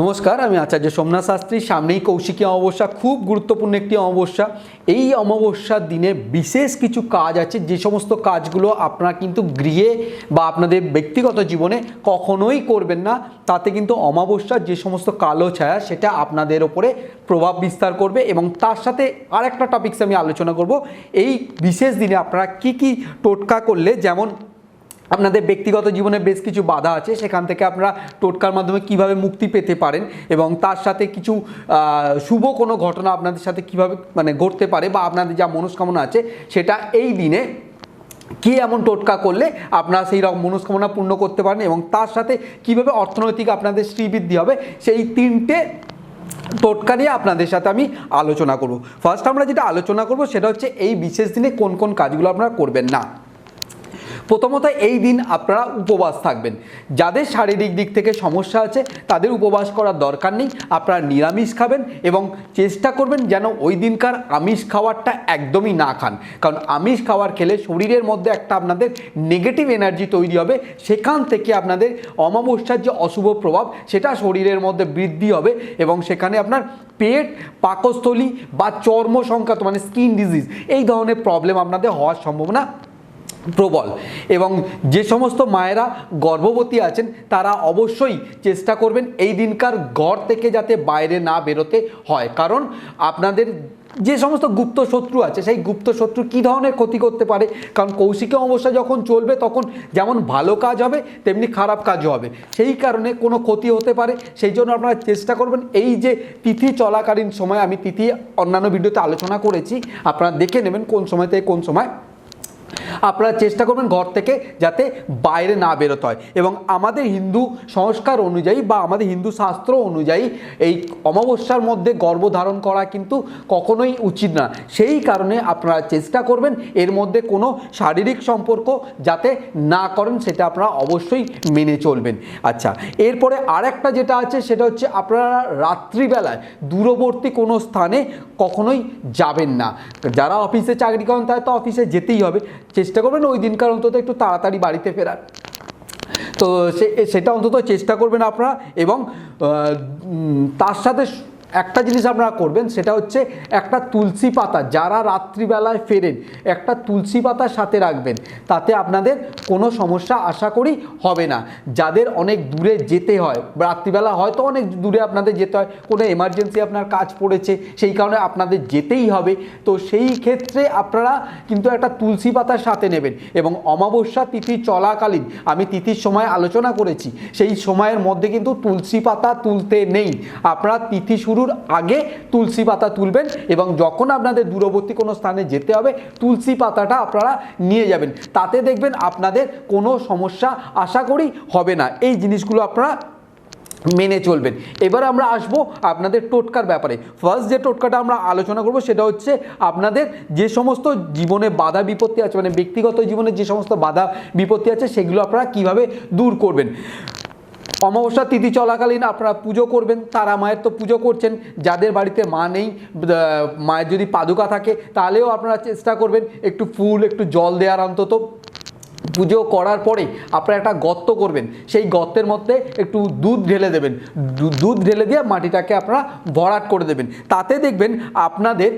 নমস্কার, আমি আচার্য সোমনাথ শাস্ত্রী। সামনেই কৌশিকী অমাবস্যা, খুব গুরুত্বপূর্ণ একটি অমাবস্যা। এই অমাবস্যার দিনে বিশেষ কিছু কাজ আছে, যে সমস্ত কাজগুলো আপনারা কিন্তু গৃহে বা আপনাদের ব্যক্তিগত জীবনে কখনোই করবেন না। তাতে কিন্তু অমাবস্যার যে সমস্ত কালো ছায়া, সেটা আপনাদের ওপরে প্রভাব বিস্তার করবে এবং তার সাথে আরেকটা টপিকস আমি আলোচনা করব। এই বিশেষ দিনে আপনারা কি কি টোটকা করলে, যেমন আপনাদের ব্যক্তিগত জীবনে বেশ কিছু বাধা আছে, সেখান থেকে আপনারা টোটকার মাধ্যমে কীভাবে মুক্তি পেতে পারেন এবং তার সাথে কিছু শুভ কোনো ঘটনা আপনাদের সাথে কীভাবে মানে ঘটতে পারে বা আপনাদের যা মনস্কামনা আছে, সেটা এই দিনে কি এমন টোটকা করলে আপনারা সেই রকম মনস্কামনা পূর্ণ করতে পারেন এবং তার সাথে কীভাবে অর্থনৈতিক আপনাদের শ্রীবৃদ্ধি হবে, সেই তিনটে টোটকা নিয়ে আপনাদের সাথে আমি আলোচনা করব। ফার্স্ট আমরা যেটা আলোচনা করব, সেটা হচ্ছে এই বিশেষ দিনে কোন কোন কাজগুলো আপনারা করবেন না। প্রথমত এই দিন আপনারা উপবাস থাকবেন। যাদের শারীরিক দিক থেকে সমস্যা আছে, তাদের উপবাস করার দরকার নেই। আপনারা নিরামিষ খাবেন এবং চেষ্টা করবেন যেন ওই দিনকার আমিষ খাওয়ারটা একদমই না খান। কারণ আমিষ খাবার খেলে শরীরের মধ্যে একটা আপনাদের নেগেটিভ এনার্জি তৈরি হবে। সেখান থেকে আপনাদের অমাবস্যার যে অশুভ প্রভাব, সেটা শরীরের মধ্যে বৃদ্ধি হবে এবং সেখানে আপনার পেট, পাকস্থলী বা চর্ম সংক্রান্ত মানে স্কিন ডিজিজ এই ধরনের প্রবলেম আপনাদের হওয়ার সম্ভাবনা প্রবল। এবং যে সমস্ত মায়েরা গর্ভবতী আছেন, তারা অবশ্যই চেষ্টা করবেন এই দিনকার ঘর থেকে যাতে বাইরে না বেরোতে হয়। কারণ আপনাদের যে সমস্ত গুপ্ত শত্রু আছে, সেই গুপ্ত শত্রু কী ধরনের ক্ষতি করতে পারে? কারণ কৌশিকী অবস্থা যখন চলবে, তখন যেমন ভালো কাজ হবে, তেমনি খারাপ কাজও হবে। সেই কারণে কোনো ক্ষতি হতে পারে। সেই জন্য আপনারা চেষ্টা করবেন এই যে তিথি চলাকালীন সময়, আমি তিথি অন্যান্য ভিডিওতে আলোচনা করেছি, আপনারা দেখে নেবেন কোন সময় থেকে কোন সময় আপনারা চেষ্টা করবেন ঘর থেকে যাতে বাইরে না বেরোতে হয়। এবং আমাদের হিন্দু সংস্কার অনুযায়ী বা আমাদের হিন্দু শাস্ত্র অনুযায়ী এই অমাবস্যার মধ্যে গর্ভধারণ করা কিন্তু কখনোই উচিত না। সেই কারণে আপনারা চেষ্টা করবেন এর মধ্যে কোনো শারীরিক সম্পর্ক যাতে না করেন, সেটা আপনারা অবশ্যই মেনে চলবেন। আচ্ছা এরপরে আরেকটা যেটা আছে, সেটা হচ্ছে আপনারা রাত্রিবেলায় দূরবর্তী কোনো স্থানে কখনোই যাবেন না। যারা অফিসে চাকরি করেন তারা তো অফিসে যেতেই হবে। চেষ্টা করবেন, ওই দিনকার অন্তত একটু তাড়াতাড়ি বাড়িতে ফেরার। তো সে, সেটা অন্তত চেষ্টা করবেন আপনারা এবং তার সাথে একটা জিনিস আপনারা করবেন, সেটা হচ্ছে একটা তুলসী পাতা, যারা রাত্রিবেলায় ফেরেন, একটা তুলসী পাতা সাথে রাখবেন, তাতে আপনাদের কোনো সমস্যা আশা করি হবে না। যাদের অনেক দূরে যেতে হয়, রাত্রিবেলা হয়তো অনেক দূরে আপনাদের যেতে হয়, কোনো এমার্জেন্সি আপনার কাজ পড়েছে, সেই কারণে আপনাদের যেতেই হবে। তো সেই ক্ষেত্রে আপনারা কিন্তু একটা তুলসী পাতার সাথে নেবেন এবং অমাবস্যা তিথি চলাকালীন, আমি তিথির সময় আলোচনা করেছি, সেই সময়ের মধ্যে কিন্তু তুলসী পাতা তুলতে নেই। আপনারা তিথি শুরুর আগে তুলসী পাতা তুলবেন এবং যখন আপনাদের দূরবর্তী কোনো স্থানে যেতে হবে, তুলসী পাতাটা আপনারা নিয়ে যাবেন। তাতে দেখবেন আপনাদের কোনো সমস্যা আশা করি হবে না। এই জিনিসগুলো আপনারা মেনে চলবেন। এবার আমরা আসব আপনাদের টোটকার ব্যাপারে। ফার্স্ট যে টোটকাটা আমরা আলোচনা করব, সেটা হচ্ছে আপনাদের যে সমস্ত জীবনে বাধা বিপত্তি আছে মানে ব্যক্তিগত জীবনে যে সমস্ত বাধা বিপত্তি আছে, সেগুলো আপনারা কীভাবে দূর করবেন। অমাবস্যা তিথি চলাকালীন আপনারা পুজো করবেন, তারা মায়ের তো পুজো করছেন, যাদের বাড়িতে মা নেই মায়ের যদি পাদুকা থাকে, তাহলেও আপনারা চেষ্টা করবেন একটু ফুল, একটু জল দেওয়ার অন্তত। পুজো করার পরে আপনারা একটা গর্ত করবেন। সেই গর্তের মধ্যে একটু দুধ ঢেলে দেবেন। দুধ ঢেলে দিয়ে মাটিটাকে আপনারা ভরাট করে দেবেন। তাতে দেখবেন আপনাদের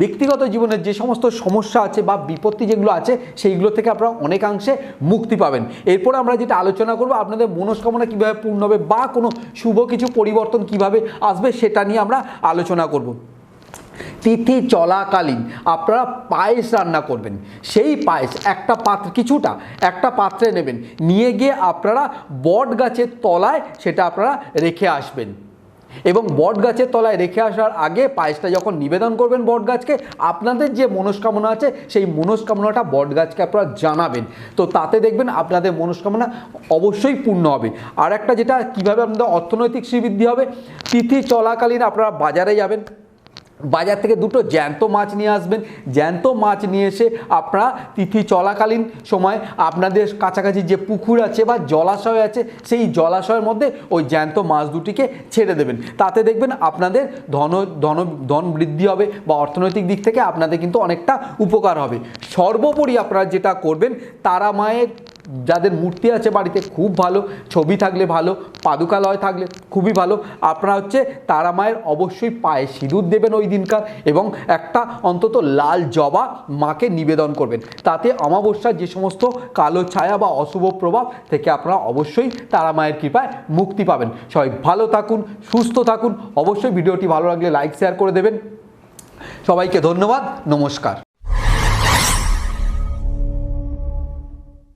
ব্যক্তিগত জীবনের যে সমস্ত সমস্যা আছে বা বিপত্তি যেগুলো আছে, সেইগুলো থেকে আপনারা অনেকাংশে মুক্তি পাবেন। এরপর আমরা যেটা আলোচনা করব, আপনাদের মনস্কামনা কীভাবে পূর্ণ হবে বা কোনো শুভ কিছু পরিবর্তন কীভাবে আসবে সেটা নিয়ে আমরা আলোচনা করব। তিথি চলাকালীন আপনারা পায়েস রান্না করবেন। সেই পায়েস, একটা পাত্র কিছুটা, একটা পাত্রে নেবেন। নিয়ে গিয়ে আপনারা বট গাছের তলায় সেটা আপনারা রেখে আসবেন। এবং বট গাছের তলায় রেখে আসার আগে পায়েসটা যখন নিবেদন করবেন বট গাছকে, আপনাদের যে মনস্কামনা আছে, সেই মনস্কামনাটা বট গাছকে আপনারা জানাবেন। তো তাতে দেখবেন আপনাদের মনস্কামনা অবশ্যই পূর্ণ হবে। আর একটা যেটা, কীভাবে আপনাদের অর্থনৈতিক শ্রীবৃদ্ধি হবে, তিথি চলাকালীন আপনারা বাজারে যাবেন। বাজার থেকে দুটো জ্যান্ত মাছ নিয়ে আসবেন। জ্যান্ত মাছ নিয়ে এসে আপনারা তিথি চলাকালীন সময় আপনাদের কাছাকাছি যে পুকুর আছে বা জলাশয় আছে, সেই জলাশয়ের মধ্যে ওই জ্যান্ত মাছ দুটিকে ছেড়ে দেবেন। তাতে দেখবেন আপনাদের ধন ধন ধন বৃদ্ধি হবে বা অর্থনৈতিক দিক থেকে আপনাদের কিন্তু অনেকটা উপকার হবে। সর্বোপরি আপনারা যেটা করবেন, তারা মায়ের যাদের মূর্তি আছে বাড়িতে, খুব ভালো। ছবি থাকলে ভালো, পাদুকালয় থাকলে খুবই ভালো। আপনারা হচ্ছে তারা মায়ের অবশ্যই পায়ে সিঁদুর দেবেন ওই দিনকার এবং একটা অন্তত লাল জবা মাকে নিবেদন করবেন। তাতে অমাবস্যার যে সমস্ত কালো ছায়া বা অশুভ প্রভাব থেকে আপনারা অবশ্যই তারা মায়ের কৃপায় মুক্তি পাবেন। সবাই ভালো থাকুন, সুস্থ থাকুন। অবশ্যই ভিডিওটি ভালো লাগলে লাইক, শেয়ার করে দেবেন। সবাইকে ধন্যবাদ, নমস্কার।